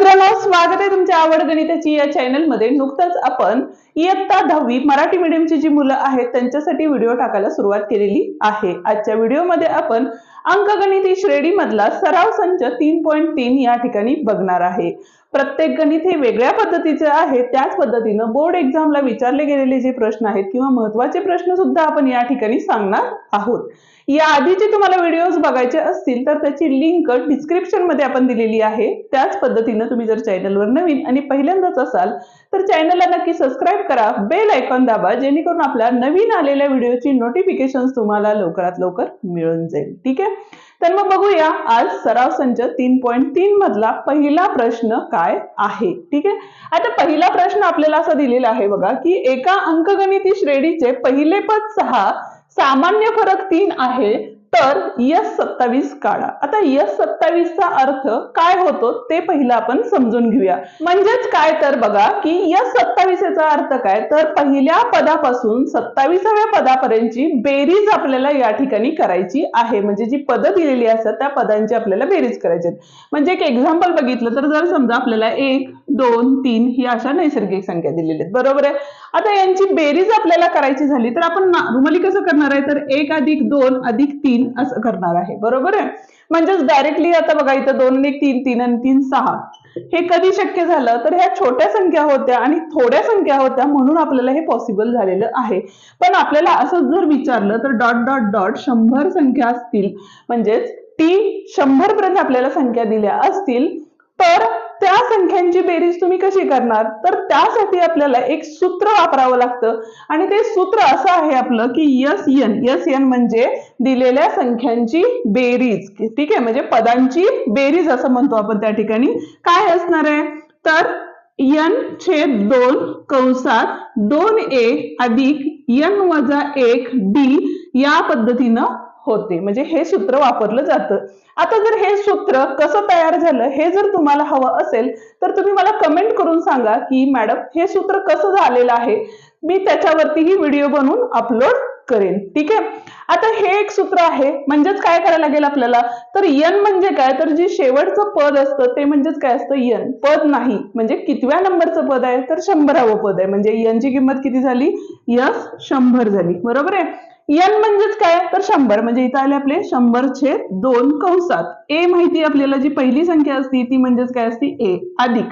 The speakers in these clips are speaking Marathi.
मित्रांनो स्वागत आहे तुमच्या आवड गणिताची या चॅनलमध्ये नुकतंच आपण इयत्ता दहावी मराठी मीडियमची जी मुलं आहेत त्यांच्यासाठी व्हिडिओ टाकायला सुरुवात केलेली आहे. आजच्या व्हिडिओमध्ये आपण अंकगणिती श्रेणी मधला सराव संच तीन पॉईंट तीन या ठिकाणी बघणार आहे. प्रत्येक गणित हे वेगळ्या पद्धतीचे आहे. त्याच पद्धतीनं बोर्ड एक्झामला विचारले गेलेले जे प्रश्न आहेत किंवा महत्त्वाचे प्रश्न सुद्धा आपण या ठिकाणी सांगणार आहोत. या आधीचे तुम्हाला व्हिडिओज बघायचे असतील तर त्याची लिंक डिस्क्रिप्शनमध्ये आपण दिलेली आहे. त्याच पद्धतीनं तुम्ही जर चॅनलवर नवीन आणि पहिल्यांदाच असाल तर चॅनलला नक्की सबस्क्राईब करा. बेल आयकॉन दाबा जेणेकरून आपल्या नवीन आलेल्या व्हिडिओची नोटिफिकेशन तुम्हाला लवकरात लवकर मिळून जाईल. ठीक आहे? तर मग बघूया आज सराव संच तीन पॉईंट तीन मधला पहिला प्रश्न काय आहे? ठीक आहे? आता पहिला प्रश्न आपल्याला असा दिलेला आहे बघा की एका अंकगणिती श्रेणीचे पहिले पद सहा सामान्य फरक तीन आहे. तर यस सत्तावीस काढा. आता यस सत्तावीसचा अर्थ काय होतो ते पहिलं आपण समजून घेऊया. म्हणजेच काय तर बघा की यस सत्तावीसचा अर्थ काय? तर पहिल्या पदापासून सत्तावीसाव्या पदापर्यंतची बेरीज आपल्याला या ठिकाणी करायची आहे. म्हणजे जी पदं दिलेली असतात त्या पदांची आपल्याला बेरीज करायची आहेत. म्हणजे एक एक्झाम्पल बघितलं तर जर समजा आपल्याला एक दोन तीन ही अशा नैसर्गिक संख्या दिलेल्या आहेत. बरोबर आहे? आता यांची बेरीज आपल्याला करायची झाली तर आपण नॉर्मली कसं करणार आहे? तर एक अधिक दोन अधिक तीन असं करणार आहे. बरोबर आहे? म्हणजेच डायरेक्टली आता बघा इथं दोन एक तीन तीन आणि तीन सहा. हे कधी शक्य झालं? तर ह्या छोट्या संख्या होत्या आणि थोड्या संख्या होत्या म्हणून आपल्याला हे पॉसिबल झालेलं आहे. पण आपल्याला असं जर विचारलं तर डॉट डॉट डॉट शंभर संख्या असतील. म्हणजेच ती शंभर पर्यंत आपल्याला संख्या दिल्या असतील तर त्या संख्यांची बेरीज तुम्ही कशी करणार? तर त्यासाठी आपल्याला एक सूत्र वापरावं लागतं. आणि ते सूत्र असं आहे आपलं की यस एन यस एन म्हणजे दिलेल्या संख्यांची बेरीज. ठीक आहे? म्हणजे पदांची बेरीज असं म्हणतो आपण त्या ठिकाणी. काय असणार आहे? तर एन छेद दोन कंसात दोन ए अधिक एन वजा एक डी या पद्धतीनं होते. म्हणजे हे सूत्र वापरलं जातं. आता जर हे सूत्र कसं तयार झालं हे जर तुम्हाला हवं असेल तर तुम्ही मला कमेंट करून सांगा की मॅडम हे सूत्र कसं झालेलं आहे? मी त्याच्यावरतीही व्हिडिओ बनवून अपलोड करेन. ठीक आहे? आता हे एक सूत्र आहे. म्हणजेच काय करायला लागेल आपल्याला? तर यन म्हणजे काय? तर जे शेवटचं पद असतं ते म्हणजेच काय असतं? यन. पद नाही. म्हणजे कितव्या नंबरचं पद आहे? तर शंभरावं पद आहे. म्हणजे यनची किंमत किती झाली? यस शंभर झाली. बरोबर आहे? एन म्हणजेच काय? तर शंभर. म्हणजे इथं आले आपले शंभर छेद दोन कंसात. ए माहिती आपल्याला? जी पहिली संख्या असती ती म्हणजेच काय असती? ए. अधिक.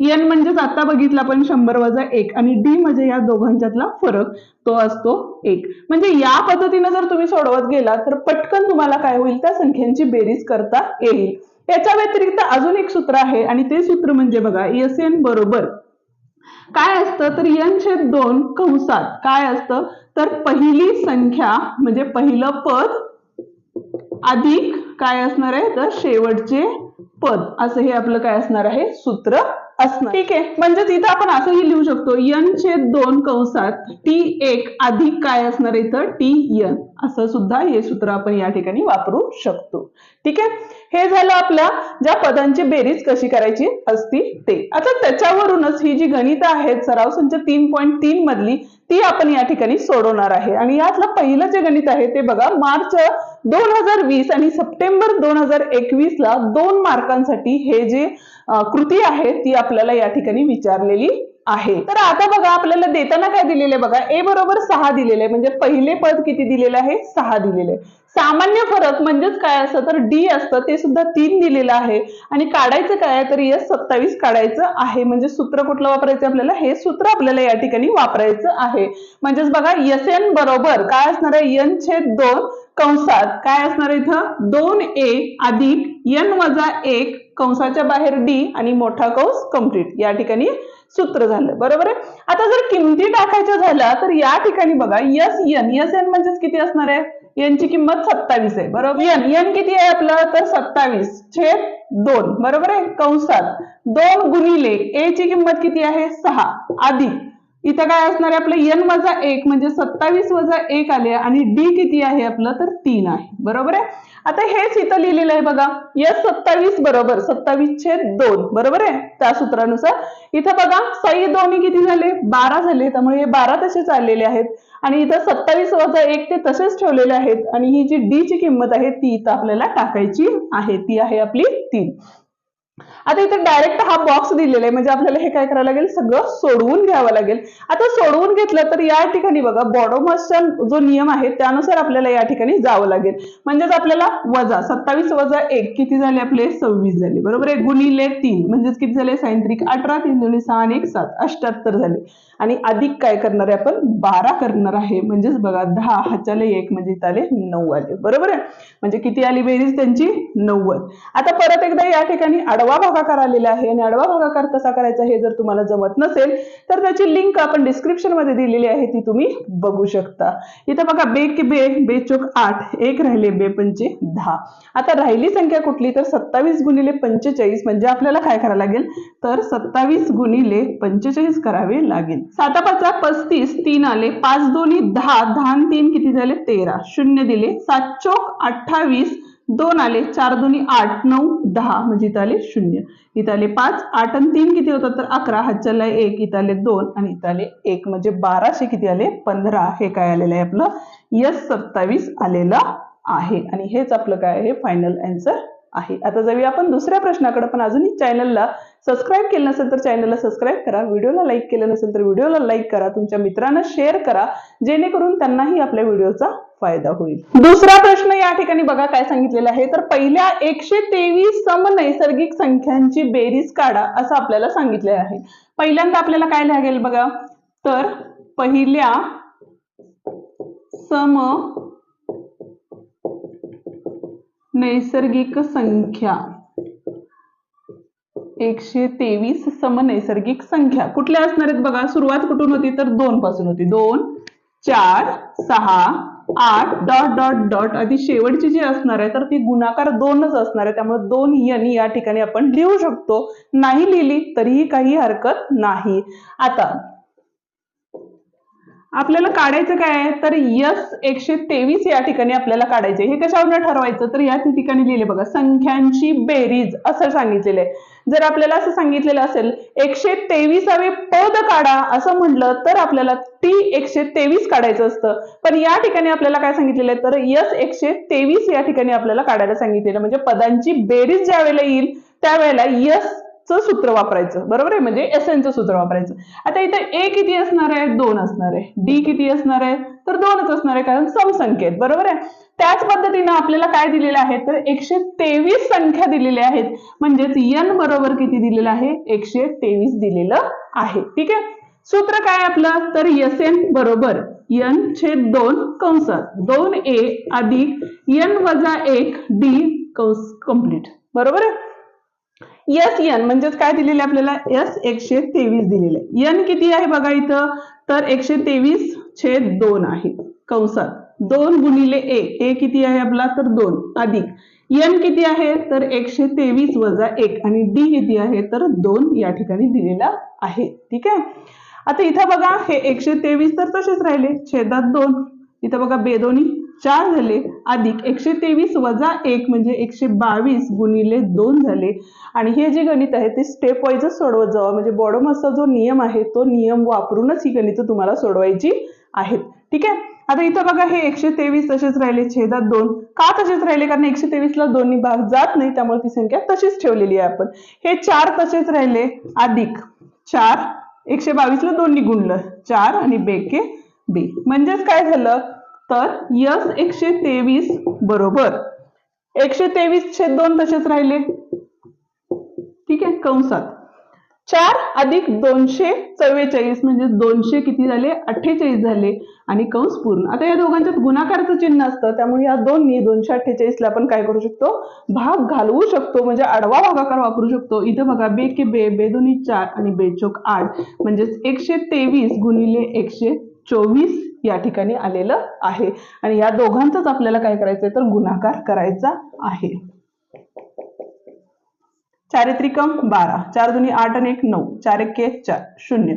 एन म्हणजेच आता बघितलं आपण शंभर वजा एक आणि डी म्हणजे या दोघांच्यातला फरक तो असतो एक. म्हणजे या पद्धतीने जर तुम्ही सोडवत गेला तर पटकन तुम्हाला काय होईल? त्या संख्यांची बेरीज करता येईल. याच्या व्यतिरिक्त अजून एक सूत्र आहे आणि ते सूत्र म्हणजे बघा एस एन बरोबर काय असतं? तर एन छेद दोन कंसात काय असतं? तर पहिली संख्या म्हणजे पहिलं पद अधिक काय असणार आहे? तर शेवटचे पद. असं हे आपलं काय असणार आहे? सूत्र असणार. ठीक आहे. म्हणजे इथं आपण असंही लिहू शकतो यन छेद दोन कंसात टी एक अधिक काय असणार इथं? T N. असं सुद्धा हे सूत्र आपण या ठिकाणी वापरू शकतो. ठीक आहे? हे झालं आपल्या ज्या पदांची बेरीज कशी करायची असती ते. आता त्याच्यावरूनच ही जी गणित आहेत सराव संच तीन पॉईंट तीन मधली ती आपण या ठिकाणी सोडवणार आहे. आणि यातलं पहिलं जे गणित आहे ते बघा मार्च दोन हजार वीस आणि सप्टेंबर दोन हजार एकवीस ला दोन मार्कांसाठी हे जे कृती आहे ती आपल्याला या ठिकाणी विचारलेली आहे. तर आता बघा आपल्याला देताना काय दिलेलं आहे बघा? ए बरोबर सहा दिलेले आहे. म्हणजे पहिले पद किती दिलेलं आहे? सहा दिलेले आहे. सामान्य फरक म्हणजेच काय असतं तर डी असतं ते सुद्धा तीन दिलेलं आहे. आणि काढायचं काय तर यस सत्तावीस काढायचं आहे. म्हणजे सूत्र कुठलं वापरायचं आपल्याला? हे सूत्र आपल्याला या ठिकाणी वापरायचं आहे. म्हणजेच बघा यस एन बरोबर काय असणार आहे? एन छेद दोन कंसात. काय असणार इथं? दोन ए अधिक एन वजा एक कंसाच्या बाहेर डी आणि मोठा कंस कंप्लीट या ठिकाणी सूत्र झालं. बरोबर आहे? आता जर किमती टाकायच्या झाल्या तर या ठिकाणी बघा यस एन यस एन म्हणजेच किती असणार आहे? यांची किंमत सत्तावीस आहे. बरोबर? एन एन किती आहे आपलं? तर सत्तावीस छेद दोन. बरोबर आहे? कंसात दोन गुणिले ए ची किंमत किती आहे? सहा. अधिक इथं काय असणार आहे? आपलं एन वजा एक म्हणजे सत्तावीस वजा एक आले आणि डी किती आहे आपलं? तर तीन आहे. बरोबर आहे? आता हेच इथं लिहिलेलं आहे बघा. एस सत्तावीस बरोबर सत्तावीस छेद दोन. बरोबर आहे? त्या सूत्रानुसार. इथं बघा सई दोन्ही किती झाले? बारा झाले. त्यामुळे हे बारा तसेच आलेले आहेत. आणि इथं सत्तावीस वजा एक ते तसेच ठेवलेले आहेत. आणि ही जी डी ची किंमत आहे ती इथं आपल्याला टाकायची आहे. ती आहे आपली तीन. आता इथे डायरेक्ट हा बॉक्स दिलेला आहे. म्हणजे आपल्याला हे काय करावं लागेल? सगळं सोडवून घ्यावं लागेल. आता सोडवून घेतलं तर या ठिकाणी बघा बॉडोमसचा जो नियम आहे त्यानुसार आपल्याला या ठिकाणी जावं लागेल. म्हणजेच आपल्याला वजा सत्तावीस वजा एक किती झाले आपले? सव्वीस झाले. बरोबर आहे? गुणिले तीन. म्हणजेच किती झाले? सायंत्रिक अठरा तीन दोन्ही सहा आणि एक सात. अष्ट्याहत्तर झाले. आणि अधिक काय करणार आहे आपण? बारा करणार आहे. म्हणजेच बघा दहा हाच्याले एक म्हणजे इथं आले नऊ आले. बरोबर आहे? म्हणजे किती आली बेरीज? त्यांची नव्वद. आता परत एकदा या ठिकाणी आडवा भागाकार आलेला आहे आणि आडवा भागाकार कसा करायचा हे जर तुम्हाला जमत नसेल तर त्याची लिंक आपण डिस्क्रिप्शनमध्ये दिलेली आहे ती तुम्ही बघू शकता. इथं बघा बे की बे बे चोक आठ एक राहिले बे पंचे दहा. आता राहिली संख्या कुठली? तर सत्तावीस गुणिले पंचेचाळीस म्हणजे आपल्याला काय करावं लागेल? तर सत्तावीस गुणिले पंचेचाळीस करावे लागेल. साता पाचा पस्तीस तीन आले पाच दोन्ही दहा दहा तीन किती झाले? तेरा. शून्य दिले सात चोक अठ्ठावीस दोन आले चार दोन्ही आठ नऊ दहा म्हणजे इथं आले शून्य. इथं आले पाच आठ आणि तीन किती होतात तर अकरा हातच्याला एक इथं आले दोन आणि इथं आले एक. म्हणजे बाराशे किती आले? पंधरा. हे काय आलेलं आहे आपलं? यस सत्तावीस आलेलं आहे. आणि हेच आपलं काय आहे? फायनल अँसर आहे. आता जाऊया आपण दुसऱ्या प्रश्नाकडे. पण अजूनही चॅनलला सबस्क्राईब केलं नसेल तर चॅनलला सबस्क्राईब करा. व्हिडिओला लाईक केलं नसेल तर व्हिडिओला लाईक करा. तुमच्या मित्रांना शेअर करा. जेणेकरून त्यांनाही आपल्या व्हिडिओचा फायदा होईल. दुसरा प्रश्न या ठिकाणी बघा काय सांगितलेला आहे. तर पहिल्या एकशे तेवीस सम नैसर्गिक संख्यांची बेरीज काढा असं आपल्याला सांगितलेलं आहे. पहिल्यांदा आपल्याला काय लागेल बघा? तर पहिल्या सम नैसर्गिक संख्या. एकशे तेवीस समनैसर्गिक संख्या. कुठल्या असणार आहेत बघा? सुरुवात कुठून होती? तर दोन पासून होती. दोन चार सहा आठ डॉट डॉट डॉट. आधी शेवटची जी असणार आहे तर ती गुणाकार दोनच असणार आहे. त्यामुळे दोन यन या ठिकाणी आपण लिहू शकतो. नाही लिहिली तरीही काही हरकत नाही. आता आपल्याला काढायचं काय तर यस एकशे तेवीस या ठिकाणी आपल्याला काढायचे हे कशावर ठरवायचं? तर या ठिकाणी लिहिले बघा संख्यांची बेरीज असं सांगितलेलं आहे. जर आपल्याला असं सांगितलेलं असेल एकशे तेवीसावे पद काढा असं म्हटलं तर आपल्याला टी एकशे तेवीस काढायचं असतं. पण या ठिकाणी आपल्याला काय सांगितलेलं आहे? तर यस एकशे तेवीस या ठिकाणी आपल्याला काढायला सांगितलेलं म्हणजे पदांची बेरीज ज्या वेळेला येईल त्यावेळेला यस च सूत्र वापरायचं. बरोबर आहे? म्हणजे एस एनचं सूत्र वापरायचं. आता इथं ए किती असणार आहे? दोन असणार आहे. डी किती असणार आहे? तर दोनच असणार आहे कारण समसंख्येत. बरोबर आहे? त्याच पद्धतीनं आपल्याला काय दिलेलं आहे? तर एकशे तेवीस संख्या दिलेल्या आहेत. म्हणजेच यन बरोबर किती दिलेलं आहे? एकशे तेवीस दिलेलं आहे. ठीक आहे? सूत्र काय आपलं? तर एस एन बरोबर यन छेद दोन कंसात. दोन ए अधिक यन वजा एक डी कंस कंप्लीट बरोबर आहे? यस एन म्हणजेच काय दिलेले आपल्याला? यस एकशे तेवीस दिलेले. एन किती आहे बघा इथं? तर एकशे तेवीस छेद दोन आहे. कंसात. दोन गुणिले ए ए किती आहे आपला? तर दोन. अधिक. यन किती आहे? तर एकशे तेवीस वजा एक. आणि डी किती आहे? तर दोन या ठिकाणी दिलेला आहे. ठीक आहे? आता इथं बघा हे एकशे तेवीस तर तसेच राहिले. छेदात दोन. इथं बघा बेदोनी चार झाले. अधिक एकशे तेवीस वजा एक म्हणजे एकशे बावीस गुणिले दोन झाले. आणि हे जे गणित आहे ते स्टेप वाईजच सोडवत जावं. म्हणजे बॉडोमसचा जो नियम आहे तो नियम वापरूनच ही गणित तुम्हाला सोडवायची आहेत. ठीक आहे? आता इथं बघा हे एकशे तेवीस तसेच राहिले छेदात दोन. का तसेच राहिले? कारण एकशे तेवीसला दोन्ही भाग जात नाही त्यामुळे ती संख्या तशीच ठेवलेली आहे आपण. हे चार तसेच राहिले. अधिक चार एकशे बावीसला दोन्ही गुणलं. चार आणि बेके बे. म्हणजेच काय झालं? तर यस एकशे तेवीस बरोबर. एकशे तेवीस छेद दोन तसेच राहिले. ठीक आहे कंसात. चार अधिक दोनशे चव्वेचाळीस म्हणजे दोनशे किती झाले? अठ्ठेचाळीस झाले आणि कंस पूर्ण. आता या दोघांच्यात गुणाकारचं चिन्ह असतं त्यामुळे या दोन्ही दोनशे अठ्ठेचाळीसला आपण काय करू शकतो? भाग घालवू शकतो म्हणजे आडवा भागाकार वापरू शकतो. इथं बघा बे के बे बे दोन्ही चार आणि बेचोक आठ. म्हणजेच एकशे तेवीस गुणिले एकशे चोवीस या ठिकाणी आलेलं आहे. आणि या दोघांचाच आपल्याला काय करायचंय तर गुणाकार करायचा आहे. चारित्रिकम बारा. चार दोन्ही आठ आणि एक नऊ. चार एक के चार. शून्य.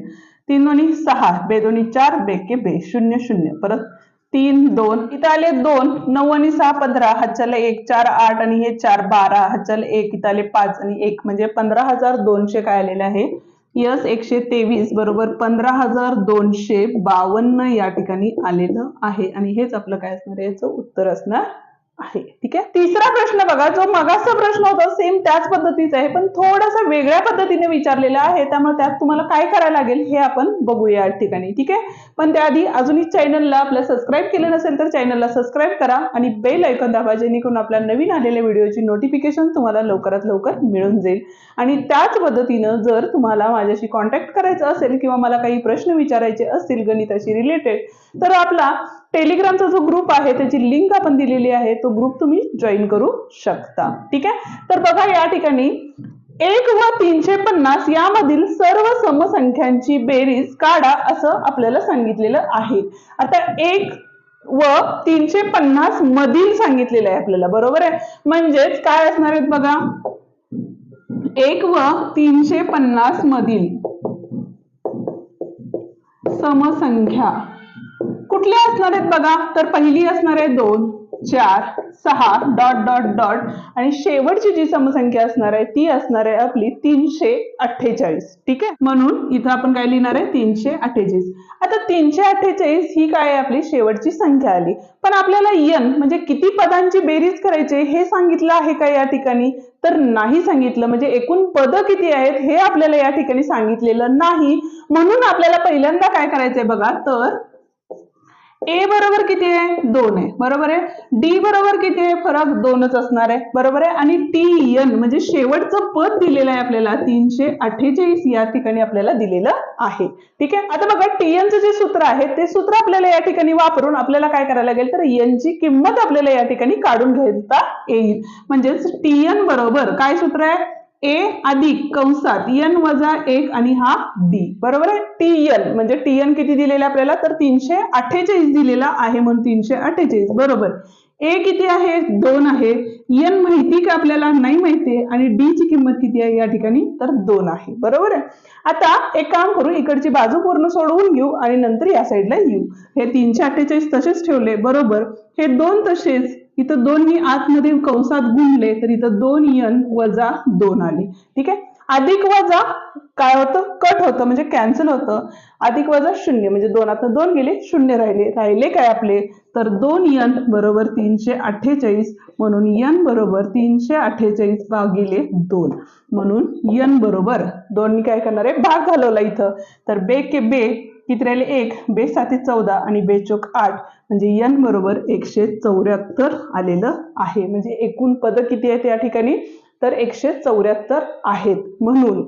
तीन दोन्ही सहा. बे दोन्ही चार. बे के बे. शून्य शून्य. परत तीन दोन. इथं आले दोन. नऊ आणि सहा पंधरा. हातच्याला एक चार आठ आणि हे चार बारा. हातच्याला एक इथं आले पाच आणि एक. म्हणजे पंधरा हजार दोनशे काय आलेले आहे? यस एकशे तेवीस बरोबर पंधरा हजार दोनशे बावन्न या ठिकाणी आलेलं आहे. आणि हेच आपलं काय असणार आहे? याचं उत्तर असणार आहे. ठीक आहे? तिसरा प्रश्न बघा जो मगाचा प्रश्न होता सेम त्याच पद्धतीचा आहे पण थोडासा वेगळ्या पद्धतीने विचारलेला आहे त्यामुळे त्यात तुम्हाला काय करायला लागेल हे आपण बघूया या ठिकाणी. ठीक आहे? पण त्याआधी अजूनही चॅनलला आपलं सबस्क्राईब केलं नसेल तर चॅनलला सबस्क्राईब करा आणि बेल ऐकून दाबा जेणेकरून आपल्या नवीन आलेल्या व्हिडिओची नोटिफिकेशन तुम्हाला लवकरात लवकर मिळून जाईल. आणि त्याच पद्धतीनं जर तुम्हाला माझ्याशी कॉन्टॅक्ट करायचं असेल किंवा मला काही प्रश्न विचारायचे असतील गणिताशी रिलेटेड तर आपला टेलिग्रामचा जो ग्रुप आहे त्याची लिंक आपण दिलेली आहे तो ग्रुप तुम्ही जॉईन करू शकता. ठीक आहे? तर बघा या ठिकाणी एक व तीनशे पन्नास यामधील सर्व समसंख्यांची बेरीज काढा असं आपल्याला सांगितलेलं आहे. आता एक व तीनशे पन्नास मधील सांगितलेलं आहे आपल्याला बरोबर आहे? म्हणजेच काय असणार आहेत बघा? एक व तीनशे पन्नास मधील समसंख्या कुठले असणार आहेत बघा? तर पहिली असणार आहे दोन चार सहा डॉट डॉट डॉट. आणि शेवटची जी समसंख्या असणार आहे ती असणार आहे आपली तीनशे अठ्ठेचाळीस. ठीक आहे? म्हणून इथं आपण काय लिहिणार आहे? तीनशे अठ्ठेचाळीस. आता तीनशे अठ्ठेचाळीस ही काय आहे? आपली शेवटची संख्या आली. पण आपल्याला यन म्हणजे किती पदांची बेरीज करायची हे सांगितलं आहे का या ठिकाणी? तर नाही सांगितलं. म्हणजे एकूण पद किती आहेत हे आपल्याला या ठिकाणी सांगितलेलं नाही. म्हणून आपल्याला पहिल्यांदा काय करायचंय बघा? तर ए बरोबर किती आहे? दोन आहे. बरोबर आहे? डी बरोबर किती आहे? फरक दोनच असणार आहे. बरोबर आहे? आणि टी एन म्हणजे शेवटचं पद दिलेलं आहे आपल्याला. तीनशे अठ्ठेचाळीस या ठिकाणी आपल्याला दिलेलं आहे. ठीक आहे? आता बघा टी एनचं जे सूत्र आहे ते सूत्र आपल्याला या ठिकाणी वापरून आपल्याला काय करायला लागेल? तर एनची किंमत आपल्याला या ठिकाणी काढून घेता येईल. म्हणजेच टी एन बरोबर काय सूत्र आहे? ए अधिक कंसात एन वजा एक आणि हा डी बरोबर आहे? टी एन म्हणजे टी एन किती दिलेला आपल्याला? तर तीनशे अठ्ठेचाळीस दिलेला आहे म्हणून तीनशे अठ्ठेचाळीस. बरोबर. ए किती आहे? दोन आहे. एन माहिती का आपल्याला? नाही माहिती आहे. आणि डी ची किंमत किती आहे या ठिकाणी? तर दोन आहे. बरोबर आहे? आता एक काम करू इकडची बाजू पूर्ण सोडवून घेऊ आणि नंतर या साईडला येऊ. हे तीनशे अठ्ठेचाळीस तसेच ठेवले. बरोबर. हे दोन तसेच इथं दोन मी आतमध्ये कंसात गुणले तर इथं दोन यन वजा दोन आले. ठीक आहे? अधिक वजा काय होतं? कट होतं म्हणजे कॅन्सल होतं. अधिक वजा शून्य म्हणजे दोन आता दोन गेले शून्य राहिले. राहिले काय आपले? तर दोन यन बरोबर तीनशे अठ्ठेचाळीस म्हणून यन बरोबर तीनशे अठ्ठेचाळीस भागिले दोन. म्हणून यन बरोबर दोन काय करणार आहे? भाग घालवला इथं. तर बे के बे किती राहिले एक बे साथी चौदा आणि बे चोक आठ म्हणजे यन बरोबर एकशे चौऱ्याहत्तर आलेलं आहे. म्हणजे एकूण पद किती आहेत या ठिकाणी? तर एकशे चौऱ्याहत्तर आहेत. म्हणून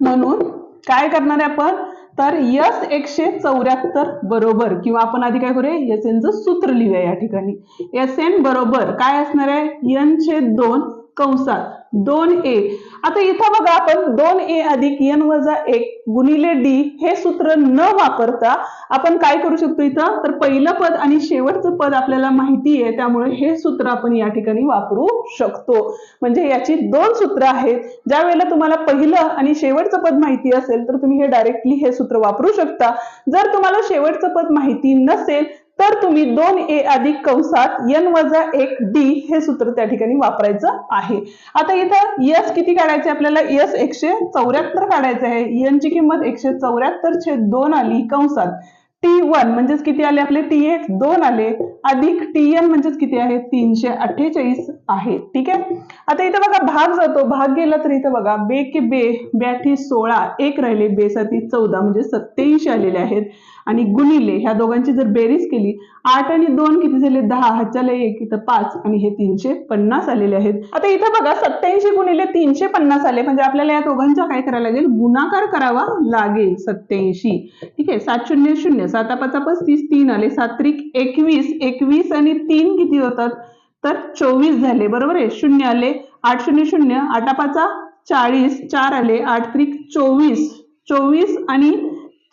म्हणून काय करणार आहे आपण? तर यस एकशे चौऱ्याहत्तर बरोबर किंवा आपण आधी काय करूया? एस एनचं सूत्र लिहूया या ठिकाणी. एस एन बरोबर काय असणार आहे? एन चे दोन कंसात. दोन ए. आता इथं बघा आपण दोन ए अधिक एन वजा एक गुणिले डी हे सूत्र न वापरता आपण काय करू शकतो इथं? तर पहिलं पद आणि शेवटचं पद आपल्याला माहिती आहे त्यामुळे हे सूत्र आपण या ठिकाणी वापरू शकतो. म्हणजे याची दोन सूत्र आहेत. ज्या वेळेला तुम्हाला पहिलं आणि शेवटचं पद माहिती असेल तर तुम्ही हे डायरेक्टली हे सूत्र वापरू शकता. जर तुम्हाला शेवटचं पद माहिती नसेल तर तुम्ही दोन ए अधिक कंसात एन वजा एक डी हे सूत्र त्या ठिकाणी वापरायचं आहे. आता इथं यस किती काढायचे आपल्याला? यस एकशे चौऱ्याहत्तर काढायचं आहे. एन ची किंमत एकशे चौऱ्याहत्तर छेद दोन आली कंसात. टी वन म्हणजेच किती आले आपले? टी एक दोन आले. अधिक टी एन म्हणजेच किती आहे? तीनशे अठ्ठेचाळीस आहे. ठीक आहे? आता इथं बघा भाग जातो. भाग गेला तर इथं बघा बे के बे ब्याठी सोळा एक राहिले बेसाठी चौदा म्हणजे सत्याऐंशी आलेले आहेत. आणि गुणिले ह्या दोघांची जर बेरीज केली आठ आणि दोन किती झाले? दहा. ह्याच्याला एक इथं पाच आणि हे तीनशे पन्नास आलेले आहेत. आता इथं बघा सत्याऐंशी गुणिले तीनशे पन्नास आले. म्हणजे आपल्याला या दोघांचा काय करायला लागेल? गुणाकार करावा लागेल सत्याऐंशी. ठीक आहे सात शून्य शून्य. सात पाचा पस्तीस तीन आले. सात्रिक एकवीस. एकवीस आणि तीन किती होतात? तर चोवीस झाले. बरोबर आहे? शून्य आले. आठ शून्य शून्य. आठ चाळीस. चार आले. आठ त्रिक चोवीस. चोवीस आणि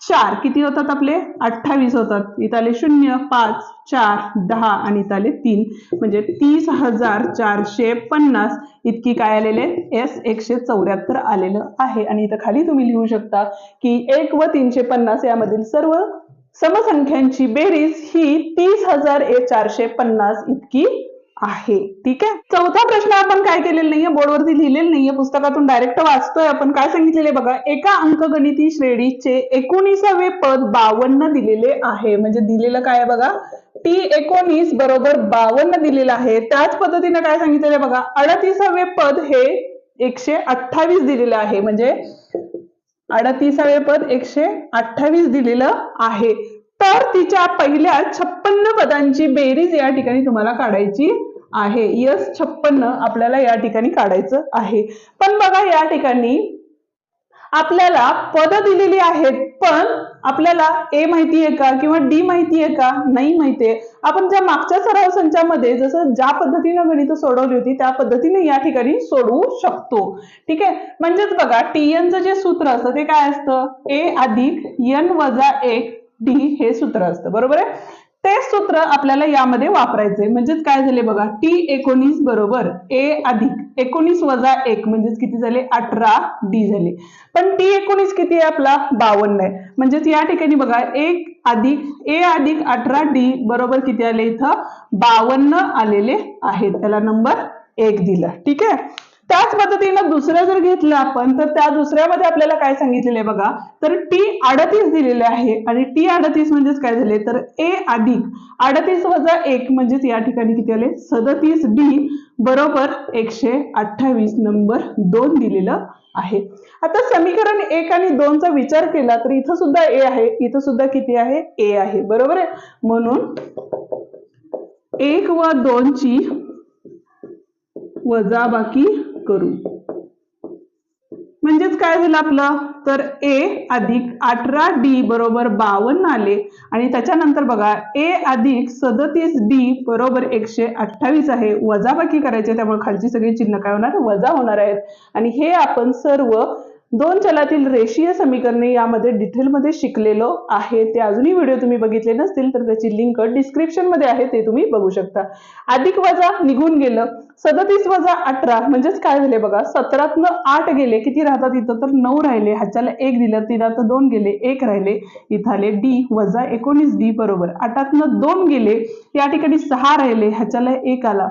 चार. किती होतात आपले? अठ्ठावीस होतात. इथं आले शून्य पाच चार दहा आणि इथं आले तीन. म्हणजे तीस हजार चारशे पन्नास. इतकी काय आलेले? एस एकशे चौऱ्याहत्तर आलेलं आहे. आणि इथं खाली तुम्ही लिहू शकता की एक व तीनशे पन्नास यामधील सर्व समसंख्यांची बेरीज ही तीस हजार ए चारशे पन्नास इतकी आहे. ठीक आहे? चौथा प्रश्न आपण काय केलेला नाहीये? बोर्डवरती लिहिलेलं नाहीये. पुस्तकातून डायरेक्ट वाचतोय आपण. काय सांगितलेले बघा? एका अंकगणिती श्रेणीचे एकोणीसावे पद बावन्न दिलेले आहे. म्हणजे दिलेलं काय बघा? टी एकोणीस बरोबर बावन्न दिलेलं आहे. त्याच पद्धतीने काय सांगितलेलं बघा? अडतीसावे पद हे एकशे अठ्ठावीस दिलेलं आहे. म्हणजे अडतीसावे पद एकशे अठ्ठावीस दिलेलं आहे. तर तिच्या पहिल्या छप्पन्न पदांची बेरीज या ठिकाणी तुम्हाला काढायची आहे. यस छप्पन्न आपल्याला या ठिकाणी काढायचं आहे. पण बघा या ठिकाणी आपल्याला पद दिलेली आहेत पण आपल्याला ए माहिती आहे का किंवा डी माहिती आहे का? नाही माहितीये आपण ज्या मागच्या सराव संचामध्ये जसं ज्या पद्धतीनं गणित सोडवली होती त्या पद्धतीने या ठिकाणी सोडवू शकतो. ठीक आहे? म्हणजेच बघा टीएनचं जे सूत्र असतं ते काय असतं? ए अधिक एन वजा एक डी हे सूत्र असतं बरोबर आहे? ते सूत्र आपल्याला यामध्ये वापरायचंय. म्हणजेच काय झाले बघा टी एकोणीस बरोबर ए अधिक एकोणीस वजा एक म्हणजेच किती झाले? अठरा डी झाले. पण टी एकोणीस किती आहे आपला? बावन्न आहे. म्हणजेच या ठिकाणी बघा एक अधिक ए अधिक अठरा डी बरोबर किती आले इथं? बावन्न आलेले आहेत. त्याला नंबर एक दिला. ठीक आहे? त्याच पद्धतीनं दुसरं जर घेतलं आपण तर त्या दुसऱ्यामध्ये आपल्याला काय सांगितलेलं आहे बघा? तर टी अडतीस दिलेले आहे. आणि टी अडतीस म्हणजेच काय झाले? तर ए अधिक. अडतीस वजा एक म्हणजेच या ठिकाणी किती आले? सदतीस डी बरोबर एकशे अठ्ठावीस नंबर दोन दिलेलं आहे. आता समीकरण एक आणि दोनचा विचार केला तर इथं सुद्धा ए आहे. इथं सुद्धा किती आहे? ए आहे. बरोबर आहे? म्हणून एक व दोनची वजाबाकी करू. म्हणजेच काय झालं आपलं? तर ए अधिक अठरा डी बरोबर बावन्न आले. आणि त्याच्यानंतर बघा ए अधिक सदतीस डी बरोबर एकशे अठ्ठावीस आहे. वजाबाकी करायचे त्यामुळे खालची सगळी चिन्ह काय होणार? वजा होणार आहेत. आणि हे आपण सर्व दोन चलातील रेषीय समीकरणे यामध्ये डिटेलमध्ये शिकलेलो आहे. ते अजूनही व्हिडिओ तुम्ही बघितले नसतील तर त्याची लिंक डिस्क्रिप्शनमध्ये आहे ते तुम्ही बघू शकता. अधिक वजा निघून गेलं. सदतीस वजा अठरा म्हणजेच काय झाले बघा? सतरातनं आठ गेले. किती राहतात इथं? तर नऊ राहिले. ह्याच्याला एक दिलं. तिथं दोन गेले. एक राहिले. इथं आले डी वजा एकोणीस डी बरोबर. आठातनं दोन गेले. या ठिकाणी सहा राहिले. ह्याच्याला एक आला.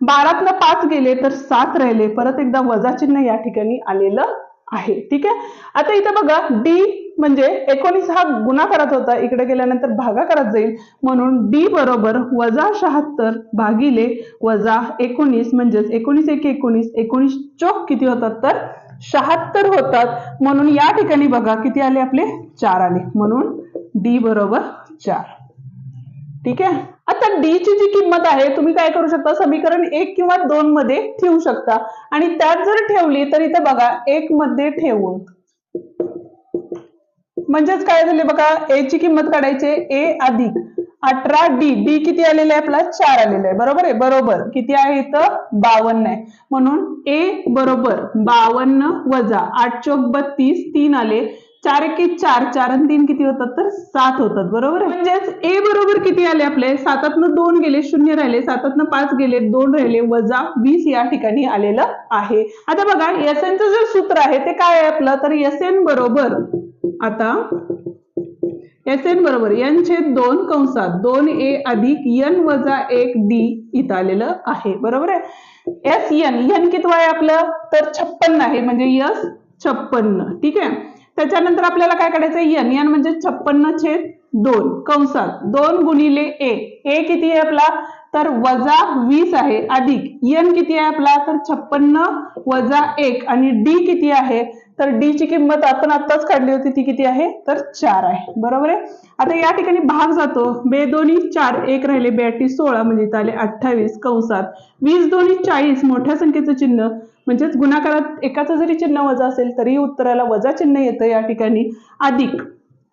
बारातनं पाच गेले तर सात राहिले. परत एकदा वजा चिन्ह या ठिकाणी आलेलं आहे. ठीक आहे? आता इथं बघा डी म्हणजे एकोणीस हा गुणाकारात होता. इकडे गेल्यानंतर भागाकारात जाईल. म्हणून डी बरोबर वजा शहात्तर भागिले वजा एकोणीस म्हणजेच एकोणीस एक एकोणीस एकोणीस चौक किती होतात तर शहात्तर होतात. म्हणून या ठिकाणी बघा किती आले आपले? चार आले. म्हणून डी बरोबर चार. ठीक आहे? आता डी ची जी किंमत आहे तुम्ही काय करू शकता? समीकरण एक किंवा दोन मध्ये ठेवू शकता. आणि त्यात जर ठेवली तर इथं बघा एक मध्ये ठेवून. म्हणजेच काय झाले बघा ए ची किंमत काढायची ए अधिक अठरा डी डी किती आलेलं आहे आपला? चार आलेला आहे. बरोबर आहे? बरोबर. किती आहे इथं? बावन्न आहे. म्हणून ए बरोबर बावन्न वजा आठ चौक बत्तीस तीन आले. चार एके चार चार आणि तीन किती होतात तर सात होतात बरोबर म्हणजेच ए बरोबर किती आले आपले? सातातनं दोन गेले शून्य राहिले. सातातनं पाच गेले दोन राहिले वजा वीस या ठिकाणी आलेलं आहे. आता बघा एस चं जे सूत्र आहे ते काय आहे आपलं? तर एस एन बरोबर आता एस एन बरोबर एन छेद दोन कंसात दोन ए अधिक एन वजा एक डी इथं आलेलं आहे बरोबर आहे? एस एन एन किती आहे आपलं? तर छप्पन्न आहे म्हणजे यस छप्पन्न ठीक आहे? त्याच्यानंतर आपल्याला काय करायचं एन एन म्हणजे छप्पन्न छेद दोन. कंसात दोन गुणिले ए. ए किती आहे आपला? तर वजा वीस आहे अधिक. एन किती आहे आपला? तर छप्पन्न वजा एक. आणि डी किती आहे? तर डी ची किंमत आपण आताच काढली होती ती किती आहे? तर चार आहे. बरोबर आहे? आता या ठिकाणी भाग जातो. बे दोन्ही चार एक राहिले बेअटी सोळा म्हणजे इथं आले अठ्ठावीस. कंसात वीस दोन्ही चाळीस मोठ्या संख्येचं चिन्ह. म्हणजेच गुणाकारात एकाचं जरी चिन्ह वजा असेल तरी उत्तराला वजा चिन्ह येतं या ठिकाणी. अधिक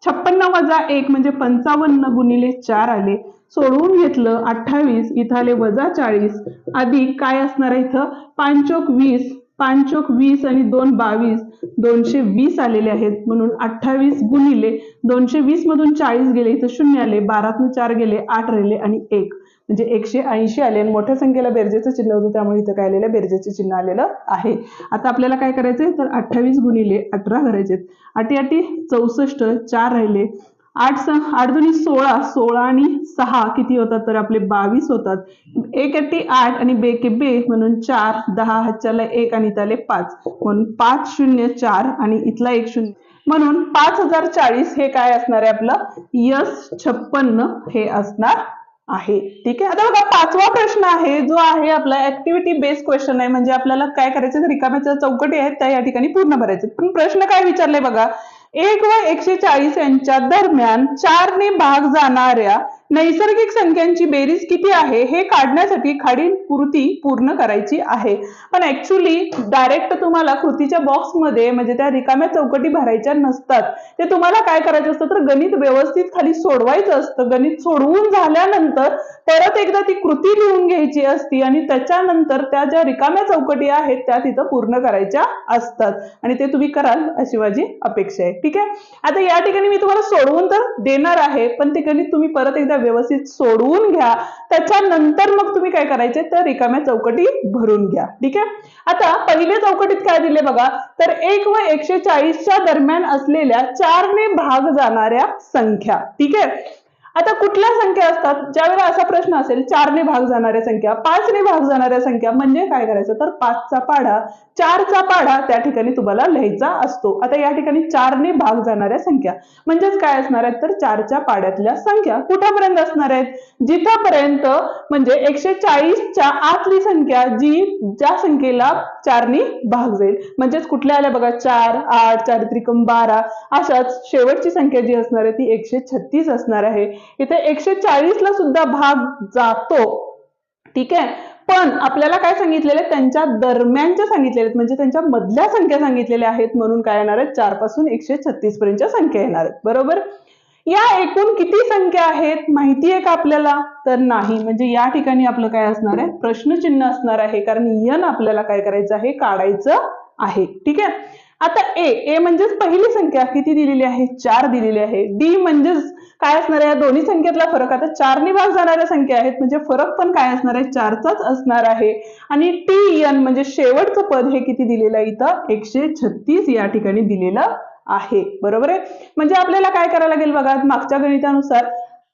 छप्पन्न वजा एक म्हणजे पंचावन्न गुणिले चार आले. सोडवून घेतलं अठ्ठावीस इथं आले वजा चाळीस. अधिक काय असणार आहे इथं? पांचोक वीस पांचोक वीस आणि दोन बावीस दोनशे वीस आलेले आहेत. म्हणून अठ्ठावीस गुणिले दोनशे वीस मधून चाळीस गेले इथं शून्य आले बारातनं चार गेले आठ राहिले आणि एक. म्हणजे एकशे ऐंशी आले आणि मोठ्या संख्येला बेरजेचं चिन्ह होतं त्यामुळे इथं काय आलेलं? बेरजेचं चिन्ह आलेलं आहे. आता आपल्याला काय करायचंय? तर अठ्ठावीस गुणिले अठरा करायचे अटी अटी चौसष्ट चार राहिले. आठ सहा आठ दोन्ही सोळा सोळा आणि सहा किती होतात? तर आपले बावीस होतात. एक अट्टी आठ आणि बे के बे म्हणून चार दहा हातच्याला एक आणि त्याले पाच. म्हणून पाच शून्य चार आणि इथला एक शून्य. म्हणून पाच हजार चाळीस हे काय असणार आहे आपलं? यस छप्पन्न हे असणार आहे. ठीक आहे? आता बघा पाचवा प्रश्न आहे जो आहे आपला ऍक्टिव्हिटी बेस्ड क्वेश्चन आहे. म्हणजे आपल्याला काय करायचं? रिकाम्याच्या चौकटी आहेत त्या या ठिकाणी पूर्ण भरायचे पण प्रश्न काय विचारले बघा? एक व एकशे चाळीस यांच्या दरम्यान चारने भाग जाणाऱ्या नैसर्गिक संख्यांची बेरीज किती आहे हे काढण्यासाठी खालील कृती पूर्ण करायची आहे. पण ऍक्च्युली डायरेक्ट तुम्हाला कृतीच्या बॉक्समध्ये म्हणजे त्या रिकाम्या चौकटी भरायच्या नसतात. ते तुम्हाला काय करायचं असतं तर गणित व्यवस्थित खाली सोडवायचं असतं. गणित सोडवून झाल्यानंतर परत एकदा ती कृती लिहून घ्यायची असती आणि त्याच्यानंतर त्या ज्या रिकाम्या चौकटी आहेत त्या तिथं पूर्ण करायच्या असतात. आणि ते तुम्ही कराल अशी माझी अपेक्षा आहे. ठीक आहे? आता या ठिकाणी मी तुम्हाला सोडवून तर देणार आहे पण ते गणित तुम्ही परत एकदा व्यवस्थित सोडवून घ्या. त्याच्यानंतर मग तुम्ही काय करायचे? तर रिकाम्या चौकटी भरून घ्या. ठीक आहे? आता पहिल्या चौकटीत काय दिले बघा? तर एक व एकशे चाळीसच्या दरम्यान असलेल्या चारने भाग जाणाऱ्या संख्या. ठीक आहे? आता कुठल्या संख्या असतात? ज्यावेळेला असा प्रश्न असेल चारने भाग जाणाऱ्या संख्या पाचने भाग जाणाऱ्या संख्या म्हणजे काय करायचं? तर पाचचा पाढा चारचा पाढा त्या ठिकाणी तुम्हाला लिहायचा असतो. आता या ठिकाणी चारने भाग जाणाऱ्या संख्या म्हणजेच काय असणार आहेत? तर चारच्या पाड्यातल्या संख्या कुठपर्यंत असणार आहेत? जिथपर्यंत म्हणजे एकशे चाळीसच्या आतली संख्या जी ज्या संख्येला चारने भाग जाईल. म्हणजेच कुठल्या आल्या बघा? चार आठ चारित्रिकम बारा अशाच शेवटची संख्या जी असणार आहे ती एकशे छत्तीस असणार आहे. इथे एकशे चाळीस ला सुद्धा भाग जातो. ठीक आहे? पण आपल्याला काय सांगितलेलं? त्यांच्या दरम्यानच्या सांगितलेले आहेत. म्हणजे त्यांच्या मधल्या संख्या सांगितलेल्या आहेत म्हणून काय येणार आहेत? चारपासून एकशे छत्तीस पर्यंतच्या संख्या येणार आहेत. बरोबर? या एकूण किती संख्या आहेत? माहिती आहे का आपल्याला? तर नाही. म्हणजे या ठिकाणी आपलं काय असणार आहे? प्रश्नचिन्ह असणार आहे. कारण यन आपल्याला काय करायचं आहे? काढायचं आहे. ठीक आहे? आता ए ए म्हणजेच पहिली संख्या किती दिलेली आहे? चार दिलेली आहे. डी म्हणजेच काय असणार आहे? या दोन्ही संख्येतला फरक आता चारने भाग जाणाऱ्या संख्या आहेत. म्हणजे फरक पण काय असणार आहे? चारचाच असणार आहे. आणि टी एन म्हणजे शेवटचं पद हे किती दिलेलं आहे इथं? एकशे छत्तीस या ठिकाणी दिलेलं आहे. बरोबर आहे? म्हणजे आपल्याला काय करायला लागेल बघा? मागच्या गणितानुसार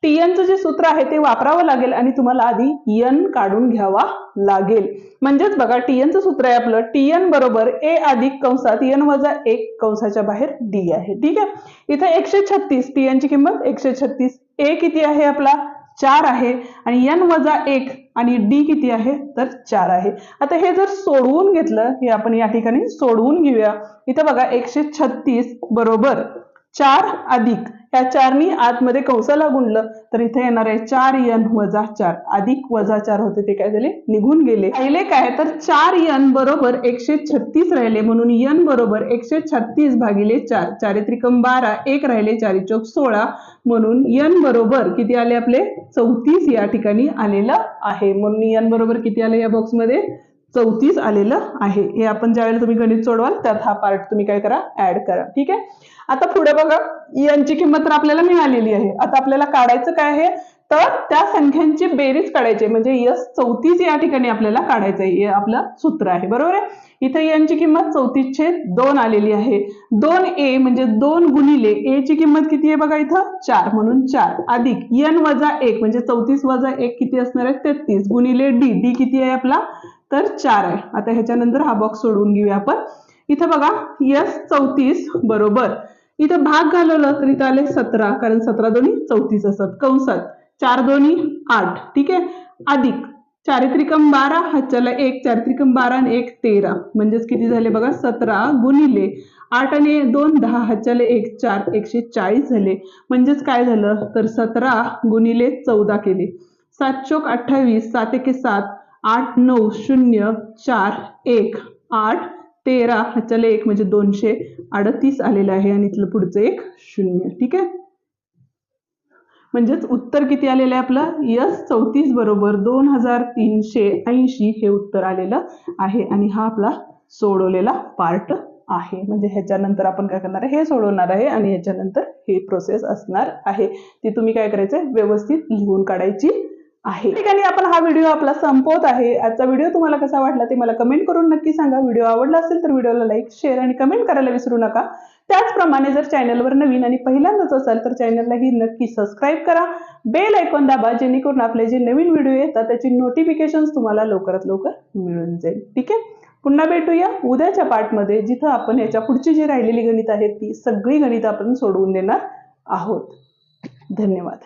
टीएनचं जे सूत्र आहे ते वापरावं लागेल आणि तुम्हाला आधी एन काढून घ्यावा लागेल. म्हणजेच बघा टीएनचं सूत्र आहे आपलं टीएन बरोबर ए अधिक कंसात एन वजा एक कंसाच्या बाहेर डी आहे. ठीक आहे? इथे एकशे छत्तीस टीएनची किंमत एकशे छत्तीस. ए किती आहे आपला? चार आहे. आणि एन वजा एक आणि डी किती आहे? तर चार आहे. आता हे जर सोडवून घेतलं हे आपण या ठिकाणी सोडवून घेऊया. इथं बघा एकशे छत्तीस बरोबर चार अधिक या चारनी आतमध्ये कंसाला गुंडलं तर इथे येणार आहे चार यन वजा चार अधिक वजा चार होते ते काय झाले? निघून गेले. पहिले काय तर चार यन बरोबर एकशे छत्तीस राहिले. म्हणून यन बरोबर एकशे छत्तीस भागिले चार. चारित्रिकम बारा एक राहिले चारी चौक सोळा. म्हणून यन बरोबर किती आले आपले? चौतीस या ठिकाणी आलेलं आहे. म्हणून यन बरोबर किती आले या बॉक्समध्ये चौतीस आलेलं आहे. हे आपण ज्यावेळेला तुम्ही गणित सोडवाल त्यात हा पार्ट तुम्ही काय करा? ऍड करा. ठीक आहे? आता पुढे बघा यांची किंमत तर आपल्याला मिळालेली आहे. आता आपल्याला काढायचं काय आहे? तर त्या संख्यांची बेरीज काढायची म्हणजे यस चौतीस या ठिकाणी आपल्याला काढायचं आहे. E आपलं सूत्र आहे. बरोबर आहे? इथे यांची किंमत चौतीसशे दोन आलेली आहे. दोन ए म्हणजे दोन गुणिले ए ची किंमत किती आहे बघा इथं? चार म्हणून चार. अधिक यन वजा एक म्हणजे चौतीस वजा एक किती असणार आहे? तेहतीस. गुणिले डी डी किती आहे आपला? तर चार आहे. आता ह्याच्यानंतर हा बॉक्स सोडवून घेऊया आपण. इथं बघा यस चौतीस बरोबर. इथं भाग घालवलं तर इथं आले सतरा कारण सतरा दोन्ही चौतीस असतात. कंसात चार दोन्ही आठ. ठीक आहे? अधिक. चारित्रिकम बारा हातच्याला एक चारित्रिकम बारा आणि एक तेरा. म्हणजेच किती झाले बघा? सतरा गुणिले आठ आणि दोन दहा. हातच्याले एक चार एकशे चाळीस झाले. म्हणजेच काय झालं? तर सतरा गुणिले चौदा केले. सात चोक अठ्ठावीस सात एके सात आठ नऊ शून्य चार एक आठ तेरा ह्याच्याला एक म्हणजे दोनशे अडतीस आलेलं आहे आणि इथलं पुढचं एक शून्य. ठीक आहे? म्हणजेच उत्तर किती आलेलं आहे आपलं? यस चौतीस बरोबर दोन हजार तीनशे ऐंशी हे उत्तर आलेलं आहे आणि हा आपला सोडवलेला पार्ट आहे. म्हणजे ह्याच्यानंतर आपण काय करणार आहे? हे सोडवणार आहे आणि ह्याच्यानंतर हे प्रोसेस असणार आहे. ती तुम्ही काय करायचं व्यवस्थित लिहून काढायची आहे. ठिकाणी आपण हा व्हिडिओ आपला संपवत आहे. आजचा व्हिडिओ तुम्हाला कसा वाटला ते मला कमेंट करून नक्की सांगा. व्हिडिओ आवडला असेल तर व्हिडिओला लाईक शेअर आणि कमेंट करायला विसरू नका. त्याचप्रमाणे जर चॅनलवर नवीन आणि पहिल्यांदाच असाल तर चॅनललाही नक्की सबस्क्राईब करा. बेल ऐकून दाबा जेणेकरून आपले जे नवीन व्हिडिओ येतात त्याची नोटिफिकेशन तुम्हाला लवकरात लवकर मिळून जाईल. ठीक आहे? पुन्हा भेटूया उद्याच्या पार्टमध्ये जिथं आपण याच्या पुढची जी राहिलेली गणित आहेत ती सगळी गणित आपण सोडवून देणार आहोत. धन्यवाद.